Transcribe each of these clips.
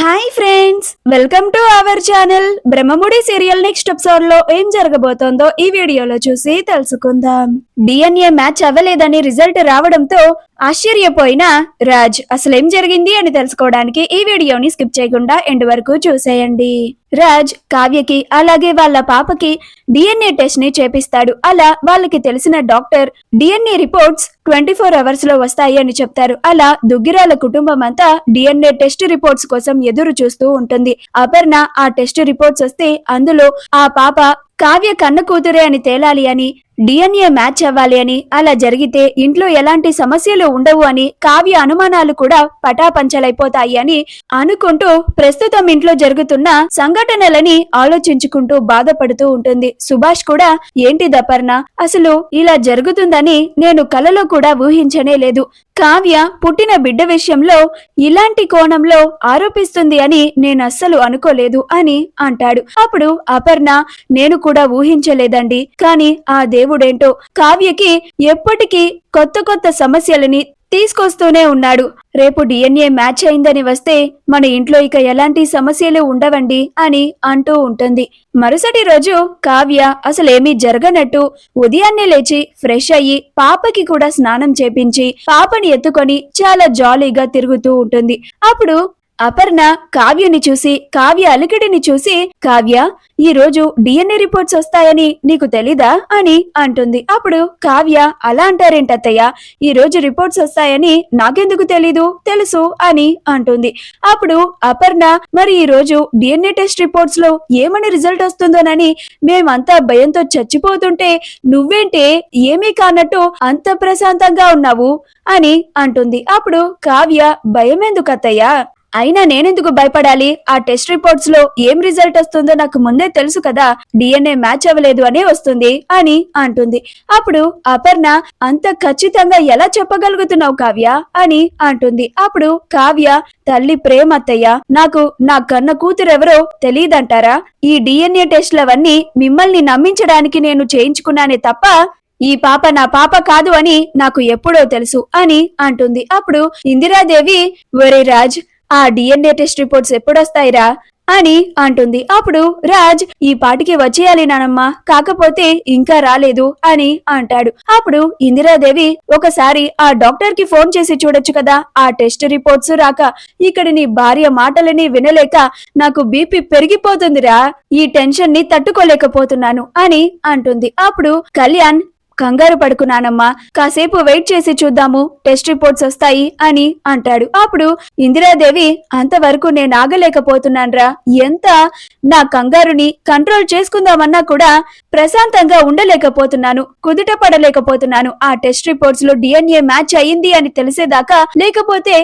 Hi friends welcome to our channel Brahmamudi serial next ఎపిసోడ్లో ఏం జరగబోతోందో ఈ వీడియోలో చూసి తెలుసుకుందాం. డిఎన్ఏ మ్యాచ్ అవ్వలేదని రిజల్ట్ రావడంతో ఆశ్చర్యపోయిన రాజ్ అసలేం జరిగింది అని తెలుసుకోవడానికి ఈ వీడియోని స్కిప్ చేయకుండా ఎండ్ వరకు చూసేయండి. రాజ్ కావ్యకి అలాగే వాళ్ళ పాపకి డిఎన్ఏ టెస్ట్ని చేపిస్తాడు. అలా వాళ్ళకి తెలిసిన doctor DNA reports twenty four అవర్స్లో వస్తాయి అని చెప్తారు. అలా దుగ్గిరాల కుటుంబం అంతా డిఎన్ఏ టెస్ట్ రిపోర్ట్స్ కోసం ఎదురు చూస్తూ ఉంటుంది. అపర్ణ ఆ టెస్ట్ రిపోర్ట్స్ వస్తే అందులో ఆ పాప కావ్య కన్న కూతురే అని తేలాలి అని డిఎన్ఏ మ్యాచ్ అవ్వాలి అని అలా జరిగితే ఇంట్లో ఎలాంటి సమస్యలు ఉండవు అని కావ్య అనుమానాలు కూడా పటాపంచలైపోతాయి అని అనుకుంటూ ప్రస్తుతం ఇంట్లో జరుగుతున్న సంఘటనలని ఆలోచించుకుంటూ బాధపడుతూ ఉంటుంది. సుభాష్ కూడా ఏంటి దపర్ణ? అసలు ఇలా జరుగుతుందని నేను కలలో కూడా ఊహించనే లేదు. కావ్య పుట్టిన బిడ్డ విషయంలో ఇలాంటి కోణంలో ఆరోపిస్తుంది అని నేను అస్సలు అనుకోలేదు అని అంటాడు. అప్పుడు అపర్ణ నేను కూడా ఊహించలేదండి. కానీ ఆ దేవుడేంటో కావ్యకి ఎప్పటికీ కొత్త కొత్త సమస్యలని తీసుకొస్తూనే ఉన్నాడు. రేపు డిఎన్ఏ మ్యాచ్ అయిందని వస్తే మన ఇంట్లో ఇక ఎలాంటి సమస్యలు ఉండవండి అని అంటూ ఉంటుంది. మరుసటి రోజు కావ్య అసలేమీ జరగనట్టు ఉదయాన్నే లేచి ఫ్రెష్ అయ్యి పాపకి కూడా స్నానం చేపించి పాపని ఎత్తుకొని చాలా జాలీగా తిరుగుతూ ఉంటుంది. అప్పుడు అపర్ణ కావ్యని చూసి కావ్య అలికిడిని చూసి కావ్య ఈ రోజు డిఎన్ఏ రిపోర్ట్స్ వస్తాయని నీకు తెలీదా? అని అంటుంది. అప్పుడు కావ్య అలా అంటారేంటత్తయ్య ఈ రోజు రిపోర్ట్స్ వస్తాయని నాకెందుకు తెలీదు? తెలుసు? అని అంటుంది. అప్పుడు అపర్ణ మరి ఈ రోజు డిఎన్ఏ టెస్ట్ రిపోర్ట్స్లో ఏమని రిజల్ట్ వస్తుందోనని మేమంతా భయంతో చచ్చిపోతుంటే నువ్వేంటే ఏమీ కానట్టు అంత ప్రశాంతంగా ఉన్నావు? అని అంటుంది. అప్పుడు కావ్య భయమెందుకు అత్తయ్య? అయినా నేనెందుకు భయపడాలి? ఆ టెస్ట్ రిపోర్ట్స్లో ఏం రిజల్ట్ వస్తుందో నాకు ముందే తెలుసు కదా. డిఎన్ఏ మ్యాచ్ అవ్వలేదు అనే వస్తుంది అని అంటుంది. అప్పుడు అపర్ణ అంత ఖచ్చితంగా ఎలా చెప్పగలుగుతున్నావు కావ్య? అని అంటుంది. అప్పుడు కావ్య తల్లి ప్రేమత్తయ్య నాకు నా కన్న కూతురెవరో తెలియదంటారా ఈ డిఎన్ఏ టెస్ట్లవన్నీ మిమ్మల్ని నమ్మించడానికి నేను చేయించుకున్నానే తప్ప ఈ పాప నా పాప కాదు అని నాకు ఎప్పుడో తెలుసు అని అంటుంది. అప్పుడు ఇందిరాదేవి ఒరే రాజ్ ఆ డిఎన్ఏ టెస్ట్ రిపోర్ట్స్ ఎప్పుడొస్తాయిరా? అని అంటుంది. అప్పుడు రాజ్ ఈ పాటికి వచ్చేయాలి నానమ్మ కాకపోతే ఇంకా రాలేదు అని అంటాడు. అప్పుడు ఇందిరాదేవి ఒకసారి ఆ డాక్టర్కి ఫోన్ చేసి చూడొచ్చు కదా ఆ టెస్ట్ రిపోర్ట్స్ రాక ఇక్కడ నీ భార్య మాటలని వినలేక నాకు బీపీ పెరిగిపోతుందిరా ఈ టెన్షన్ని తట్టుకోలేకపోతున్నాను అని అంటుంది. అప్పుడు కళ్యాణ్ కంగారు పడుకున్నానమ్మా. కాసేపు వెయిట్ చేసి చూద్దాము. టెస్ట్ రిపోర్ట్స్ వస్తాయి అని అంటాడు. అప్పుడు ఇందిరాదేవి అంతవరకు నేను ఆగలేకపోతున్నాన్రా. ఎంత నా కంగారుని కంట్రోల్ చేసుకుందామన్నా కూడా ప్రశాంతంగా ఉండలేకపోతున్నాను కుదుట పడలేకపోతున్నాను ఆ టెస్ట్ రిపోర్ట్స్లో డిఎన్ఏ మ్యాచ్ అయ్యింది అని తెలిసేదాకా లేకపోతే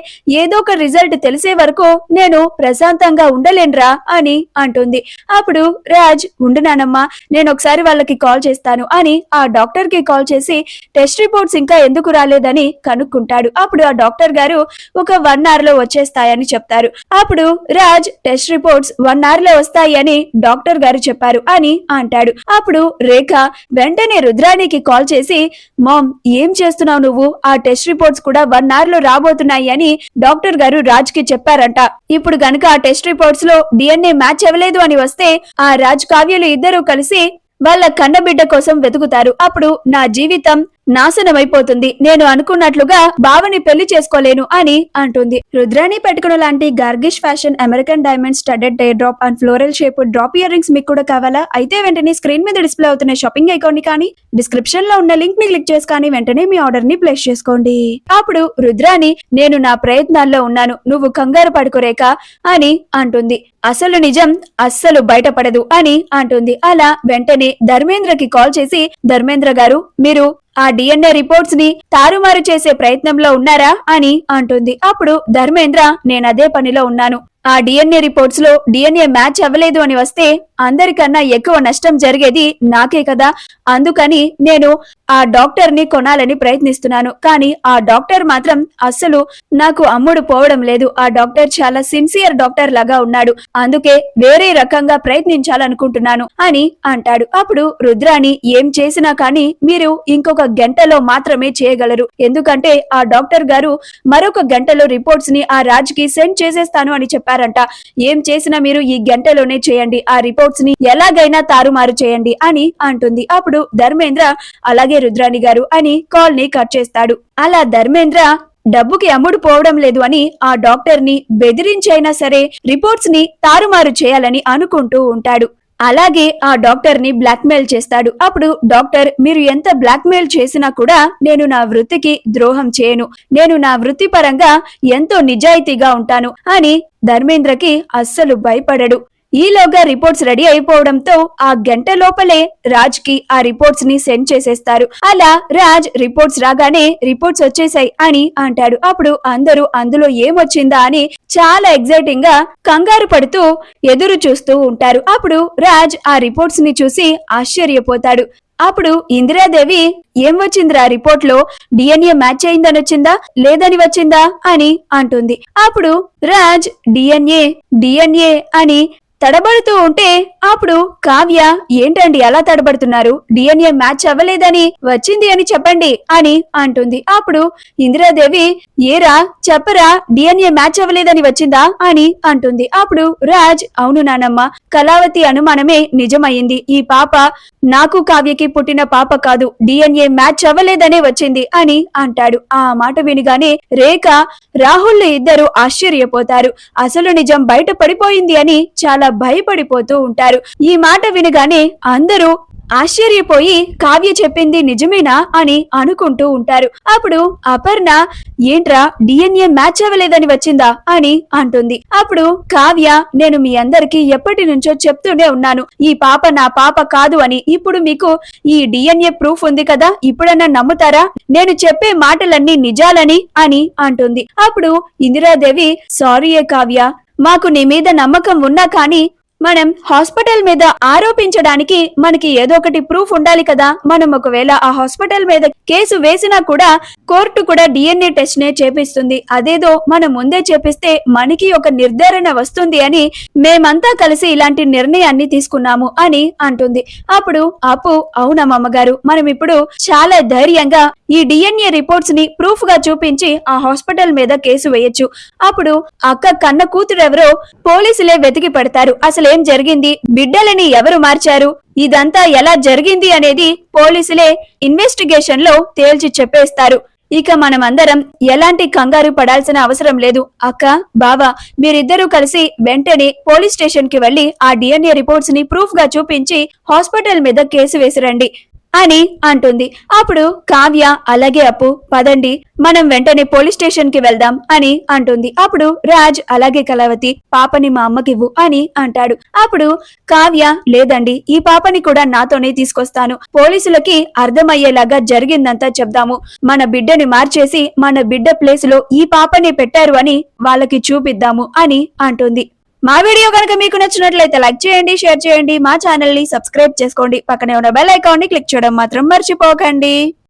ఏదో ఒక రిజల్ట్ తెలిసే వరకు నేను ప్రశాంతంగా ఉండలేనురా అని అంటుంది. అప్పుడు రాజ్ ఉండునానమ్మా నేను ఒకసారి వాళ్ళకి కాల్ చేస్తాను అని ఆ డాక్టర్కి కాల్ చేసి టెస్ట్ రిపోర్ట్స్ ఇంకా ఎందుకు రాలేదని కనుక్కుంటాడు. అప్పుడు ఆ డాక్టర్ గారు ఒక వన్ అవర్లో వచ్చేస్తాయని చెప్తారు. అప్పుడు రాజ్ టెస్ట్ రిపోర్ట్స్ వన్ అవర్లో వస్తాయి అని డాక్టర్ గారు చెప్పారు అని అంటాడు. అప్పుడు రేఖ వెంటనే రుద్రానికి కాల్ చేసి మామ్ ఏం చేస్తున్నావు నువ్వు? ఆ టెస్ట్ రిపోర్ట్స్ కూడా వన్ అవర్లో రాబోతున్నాయి అని డాక్టర్ గారు రాజ్కి చెప్పారంట. ఇప్పుడు గనక ఆ టెస్ట్ రిపోర్ట్స్లో డిఎన్ఏ మ్యాచ్ అవ్వలేదు అని వస్తే ఆ రాజ్ కావ్యలు ఇద్దరూ కలిసి వాళ్ళ కన్నబిడ్డ కోసం వెతుకుతారు. అప్పుడు నా జీవితం నాశనమైపోతుంది. నేను అనుకున్నట్లుగా బావని పెళ్ళి చేసుకోలేను అని అంటుంది. రుద్రాని పెట్టుకున్న లాంటి gorgeous fashion American diamond studded dew drop and floral shape drop earrings మీకు కూడా కావాలా? అయితే వెంటనే స్క్రీన్ మీద డిస్ప్లే అవుతున్న షాపింగ్ ఐకాన్ని కానీ డిస్క్రిప్షన్లో ఉన్న లింక్ని క్లిక్ చేసి కానీ వెంటనే మీ ఆర్డర్ని ప్లేస్ చేసుకోండి. అప్పుడు రుద్రాని నేను నా ప్రయత్నాల్లో ఉన్నాను. నువ్వు కంగారు పడుకోరేక అని అంటుంది. అసలు నిజం అస్సలు బయటపడదు అని అంటుంది. అలా వెంటనే ధర్మేంద్రకి కాల్ చేసి ధర్మేంద్ర గారు మీరు ఆ డిఎన్ఏ రిపోర్ట్స్ని తారుమారు చేసే ప్రయత్నంలో ఉన్నారా అని అంటుంది. అప్పుడు ధర్మేంద్ర నేనదే పనిలో ఉన్నాను. ఆ డిఎన్ఏ రిపోర్ట్స్లో డిఎన్ఏ మ్యాచ్ అవ్వలేదు అని వస్తే అందరికన్నా ఎక్కువ నష్టం జరిగేది నాకే కదా. అందుకని నేను ఆ డాక్టర్ని కొనాలని ప్రయత్నిస్తున్నాను. కానీ ఆ డాక్టర్ మాత్రం అస్సలు నాకు అమ్ముడు పోవడం లేదు. ఆ డాక్టర్ చాలా సిన్సియర్ డాక్టర్ లాగా ఉన్నాడు. అందుకే వేరే రకంగా ప్రయత్నించాలనుకుంటున్నాను అని అంటాడు. అప్పుడు రుద్రాని ఏం చేసినా కానీ మీరు ఇంకొక గంటలో మాత్రమే చేయగలరు. ఎందుకంటే ఆ డాక్టర్ గారు మరొక గంటలో రిపోర్ట్స్ని ఆ రాజ్కి సెండ్ చేసేస్తాను అని చెప్పారు. చేస్తారంట ఏం చేసినా మీరు ఈ గంటలోనే చేయండి. ఆ రిపోర్ట్స్ని ఎలాగైనా తారుమారు చేయండి అని అంటుంది. అప్పుడు ధర్మేంద్ర అలాగే రుద్రాణి గారు అని కాల్ని కట్ చేస్తాడు. అలా ధర్మేంద్ర డబ్బుకి అమ్ముడు పోవడం లేదు అని ఆ డాక్టర్ని బెదిరించైనా సరే రిపోర్ట్స్ని తారుమారు చేయాలని అనుకుంటూ ఉంటాడు. అలాగే ఆ డాక్టర్ని బ్లాక్మెయిల్ చేస్తాడు. అప్పుడు డాక్టర్ మీరు ఎంత బ్లాక్మెయిల్ చేసినా కూడా నేను నా వృత్తికి ద్రోహం చేయను. నేను నా వృత్తి పరంగా ఎంతో నిజాయితీగా ఉంటాను అని ధర్మేంద్రకి అస్సలు భయపడడు. ఈలోగా రిపోర్ట్స్ రెడీ అయిపోవడంతో ఆ గంట లోపలే రాజ్కి ఆ రిపోర్ట్స్ని సెండ్ చేసేస్తారు. అలా రాజ్ రిపోర్ట్స్ రాగానే రిపోర్ట్స్ వచ్చేసాయి అని అంటాడు. అప్పుడు అందరూ అందులో ఏమొచ్చిందా అని చాలా ఎగ్జైటింగ్గా కంగారు పడుతూ ఎదురు చూస్తూ ఉంటారు. అప్పుడు రాజ్ ఆ రిపోర్ట్స్ని చూసి ఆశ్చర్యపోతాడు. అప్పుడు ఇందిరాదేవి ఏం వచ్చిందిరా రిపోర్ట్లో డిఎన్ఏ మ్యాచ్ అయిందని వచ్చిందా? లేదని వచ్చిందా? అని అంటుంది. అప్పుడు రాజ్ డిఎన్ఏ డిఎన్ఏ అని తడబడుతూ ఉంటే అప్పుడు కావ్య ఏంటండి అలా తడబడుతున్నారు? డిఎన్ఏ మ్యాచ్ అవ్వలేదని వచ్చింది అని చెప్పండి అని అంటుంది. అప్పుడు ఇందిరాదేవి ఏరా చెప్పరా డిఎన్ఏ మ్యాచ్ అవ్వలేదని వచ్చిందా? అని అంటుంది. అప్పుడు రాజ్ అవును నానమ్మ కళావతి అనుమానమే నిజమైంది ఈ పాప నాకు కావ్యకి పుట్టిన పాప కాదు. డిఎన్ఏ మ్యాచ్ అవ్వలేదనే వచ్చింది అని అంటాడు. ఆ మాట వినిగానే రేఖ రాహుల్ ఇద్దరు ఆశ్చర్యపోతారు. అసలు నిజం బయట పడిపోయింది అని చాలా భయపడిపోతూ ఉంటారు. ఈ మాట వినగానే అందరూ ఆశ్చర్యపోయి కావ్య చెప్పింది నిజమేనా అని అనుకుంటూ ఉంటారు. అప్పుడు అపర్ణ ఏంట్రా డిఎన్ఏ మ్యాచ్ అవ్వలేదని వచ్చిందా? అని అంటుంది. అప్పుడు కావ్య నేను మీ అందరికి ఎప్పటి నుంచో చెప్తూనే ఉన్నాను. ఈ పాప నా పాప కాదు అని. ఇప్పుడు మీకు ఈ డిఎన్ఏ ప్రూఫ్ ఉంది కదా ఇప్పుడన్నా నమ్ముతారా? నేను చెప్పే మాటలన్నీ నిజాలని అని అంటుంది. అప్పుడు ఇందిరాదేవి సారీయే కావ్య మాకు నీ మీద నమ్మకం ఉన్నా కానీ మనం హాస్పిటల్ మీద ఆరోపించడానికి మనకి ఏదో ఒకటి ప్రూఫ్ ఉండాలి కదా. మనం ఒకవేళ ఆ హాస్పిటల్ మీద కేసు వేసినా కూడా కోర్టు కూడా డిఎన్ఏ టెస్ట్ నే చేపిస్తుంది. అదేదో మనం ముందే చేపిస్తే మనకి ఒక నిర్ధారణ వస్తుంది అని మేమంతా కలిసి ఇలాంటి నిర్ణయాన్ని తీసుకున్నాము అని అంటుంది. అప్పుడు అప్పు అవునమ్మగారు మనం ఇప్పుడు చాలా ధైర్యంగా ఈ డిఎన్ఏ రిపోర్ట్స్ని ప్రూఫ్గా చూపించి ఆ హాస్పిటల్ మీద కేసు వేయొచ్చు. అప్పుడు అక్క కన్న కూతురెవరో పోలీసులే వెతికి పెడతారు. అసలే జరిగింది? బిడ్డలని ఎవరు మార్చారు? ఇదంతా ఎలా జరిగింది అనేది పోలీసులే ఇన్వెస్టిగేషన్లో తేల్చి చెప్పేస్తారు. ఇక మనమందరం ఎలాంటి కంగారు పడాల్సిన అవసరం లేదు. అక్క బావా మీరిద్దరూ కలిసి వెంటనే పోలీస్ స్టేషన్కి వెళ్ళి ఆ డిఎన్ఏ రిపోర్ట్స్ని ప్రూఫ్గా చూపించి హాస్పిటల్ మీద కేసు వేసిరండి. అని అంటుంది. అప్పుడు కావ్య అలాగే అప్పు పదండి మనం వెంటనే పోలీస్ స్టేషన్కి వెళ్దాం అని అంటుంది. అప్పుడు రాజ్ అలాగే కళావతి పాపని మా అమ్మకివ్వు అని అంటాడు. అప్పుడు కావ్య లేదండి ఈ పాపని కూడా నాతోనే తీసుకొస్తాను. పోలీసులకి అర్థమయ్యేలాగా జరిగిందంతా చెప్దాము. మన బిడ్డని మార్చేసి మన బిడ్డ ప్లేస్లో ఈ పాపని పెట్టారు అని వాళ్ళకి చూపిద్దాము అని అంటుంది. మా వీడియో కనుక మీకు నచ్చినట్లయితే లైక్ చేయండి షేర్ చేయండి మా ఛానల్ని సబ్స్క్రైబ్ చేసుకోండి. పక్కనే ఉన్న బెల్ ఐకాన్ని క్లిక్ చేయడం మాత్రం మర్చిపోకండి.